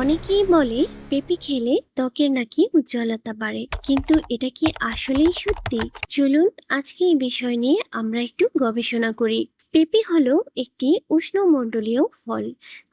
অনেকেই বলে পেঁপে খেলে ত্বকের নাকি উজ্জ্বলতা বাড়ে, কিন্তু এটা কি আসলেই সত্যি? চলুন আজকে এই বিষয় নিয়ে আমরা একটু গবেষণা করি। পেঁপে হলো একটি উষ্ণমণ্ডলীয় ফল,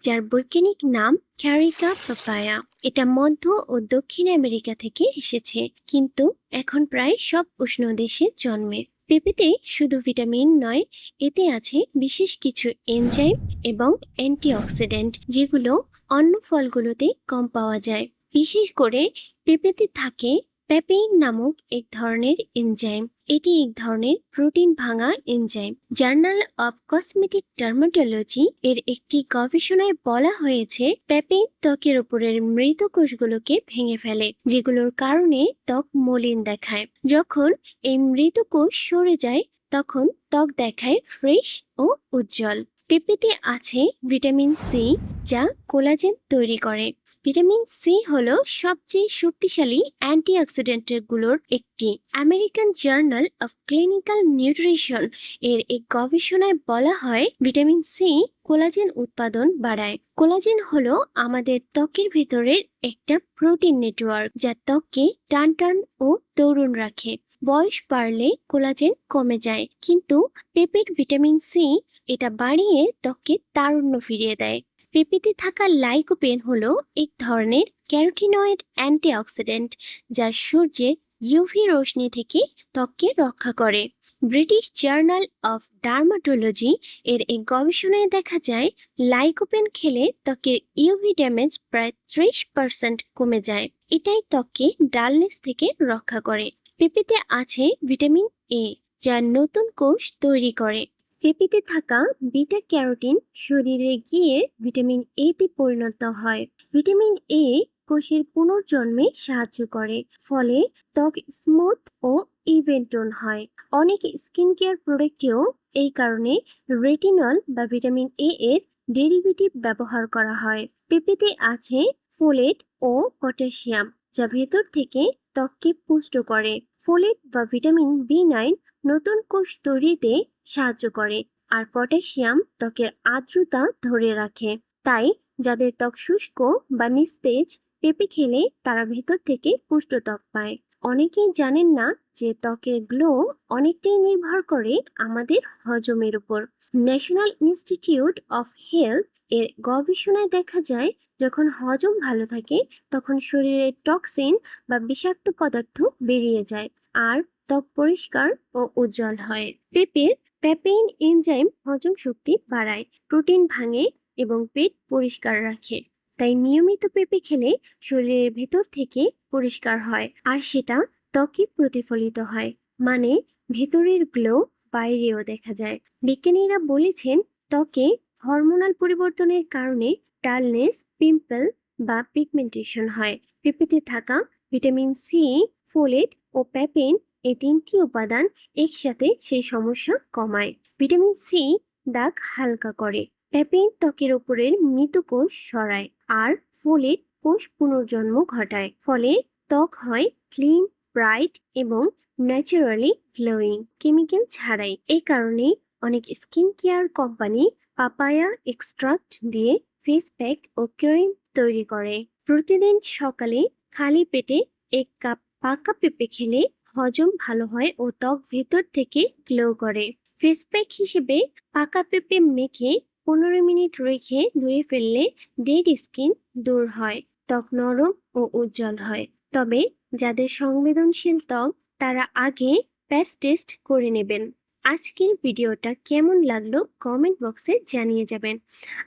যার বৈজ্ঞানিক নাম ক্যারিকা পাপায়া। এটা মধ্য ও দক্ষিণ আমেরিকা থেকে এসেছে, কিন্তু এখন প্রায় সব উষ্ণ দেশে জন্মে। পেঁপেতে শুধু ভিটামিন নয়, এতে আছে বিশেষ কিছু এনজাইম এবং অ্যান্টিঅক্সিডেন্ট, যেগুলো অন্য ফলগুলোতে কম পাওয়া যায়। বিশেষ করে পেঁপেতে থাকে প্যাপেইন নামক এক ধরনের এনজাইম এটি এক ধরনের প্রোটিন ভাঙা enzyme journal of cosmetic dermatology এর একটি গবেষণায় বলা হয়েছে প্যাপেইন ত্বকের উপরের মৃত কোষগুলোকে ভেঙে ফেলে, যেগুলোর কারণে ত্বক মলিন দেখায়। যখন এই মৃত কোষ সরে যায়, তখন ত্বক দেখায় ফ্রেশ ও উজ্জ্বল। পেঁপেতে আছে ভিটামিন সি যা কোলাজেন তৈরি করে। ভিটামিন সি হলো সবচেয়ে শক্তিশালী অ্যান্টিঅক্সিডেন্টগুলোর একটি। American journal of clinical nutrition এর এক গবেষণায় বলা হয় ভিটামিন সি কোলাজেন উৎপাদন বাড়ায়। কোলাজেন হলো আমাদের ত্বকের ভেতরের একটা প্রোটিন নেটওয়ার্ক যা ত্বককে টান টান ও তরুণ রাখে। বয়স বাড়লে কোলাজেন কমে যায়, কিন্তু পেঁপের ভিটামিন সি এটা বাড়িয়ে ত্বককে তারুণ্য ফিরিয়ে দেয়। পেঁপেতে থাকা লাইকোপেন হলো এক ধরনের ক্যারোটিনয়েড অ্যান্টিঅক্সিডেন্ট যা সূর্যের ইউভি রশ্মি থেকে ত্বককে রক্ষা করে। ব্রিটিশ জার্নাল অফ ডার্মাটোলজি এর এক গবেষণায় দেখা যায় লাইকোপেন খেলে ত্বকের ইউভি ড্যামেজ প্রায় ত্রিশ পার্সেন্ট কমে যায়। এটাই ত্বককে ডালনেস থেকে রক্ষা করে। পেঁপেতে আছে ভিটামিন এ যা নতুন কোষ তৈরি করে। পেঁপেতে থাকা বিটা ক্যারোটিন শরীরে গিয়ে ভিটামিন এ তে পরিণত হয়। ভিটামিন এ কোষের পুনর্জন্মে সাহায্য করে, ফলে ত্বক স্মুথ ও ইভেন টোন হয়। অনেক স্কিন কেয়ার প্রোডাক্টেও এই কারণে রেটিনল বা ভিটামিন এ এর ডেরিভেটিভ ব্যবহার করা হয়। পেঁপেতে আছে ফোলেট ও পটাশিয়াম যা ভেতর থেকে ত্বককে পুষ্ট করে। ফোলেট বা ভিটামিন বি নাইন নতুন কোষ তৈরিতে সাহায্য করে আর পটাশিয়াম ত্বকের আর্দ্রতা ধরে রাখে। তাই যাদের ত্বক শুষ্ক বা নিস্তেজ, পেঁপে খেলে তারা ভেতর থেকে পুষ্ট ত্বক পায়। অনেকেই জানেন না যে ত্বকের গ্লো অনেকটাই নির্ভর করে আমাদের হজমের উপর। ন্যাশনাল ইনস্টিটিউট অফ হেলথ এর গবেষণায় দেখা যায়, যখন হজম ভালো থাকে, তখন শরীরের টক্সিন বা বিষাক্ত পদার্থ বেরিয়ে যায় আর ত্বক পরিষ্কার ও উজ্জ্বল হয়। পেঁপের প্যাপেইন এনজাইম হজম শক্তি বাড়ায়, প্রোটিন ভাঙে এবং পেট পরিষ্কার রাখে। তাই নিয়মিত পেঁপে খেলে শরীরের ভেতর থেকে পরিষ্কার হয় আর সেটা ত্বকে প্রতিফলিত হয়। মানে ভেতরের গ্লো বাইরেও দেখা যায়। বিজ্ঞানীরা বলেছেন ত্বকে হরমোনাল পরিবর্তনের কারণে ডালনেস পিম্পল বা পিগমেন্টেশন হয়। পেঁপেতে থাকা ভিটামিন সি ফোলেট ও প্যাপেন এই তিনটি উপাদান একসাথে সেই সমস্যা কমায়। ভিটামিন সি দাগ হালকা করে। প্যাপেন ত্বকের উপরের মৃত কোষ সরায় আর ফোলেট কোষ পুনর্জন্ম ঘটায়। ফলে ত্বক হয় ক্লিন, ব্রাইট এবং ন্যাচারালি গ্লোয়িং কেমিক্যাল ছাড়াই। এই কারণে অনেক skin care company papaya extract দিয়ে ফেস প্যাক ও ক্রিম তৈরি করে। প্রতিদিন সকালে খালি পেটে এক কাপ পাকা পেঁপে খেলে হজম ভালো হয় ও ত্বক ভেতর থেকে গ্লো করে। ফেস প্যাক হিসেবে পাকা পেঁপে মেখে পনেরো মিনিট রেখে ধুয়ে ফেললে ডেড স্কিন দূর হয়, ত্বক নরম ও উজ্জ্বল হয়। তবে যাদের সংবেদনশীল ত্বক, তারা আগে প্যাচ টেস্ট করে নেবেন। আজকের ভিডিওটা কেমন লাগল কমেন্ট বক্সে জানিয়ে যাবেন।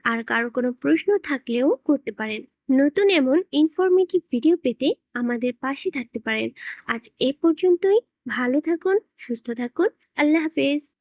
আর কারও কোনো প্রশ্ন থাকলেও করতে পারেন। নতুন এমন ইনফরমেটিভ ভিডিও পেতে আমাদের পাশে থাকতে পারেন। আজ এ পর্যন্তই। ভালো থাকুন, সুস্থ থাকুন। আল্লাহ হাফেজ।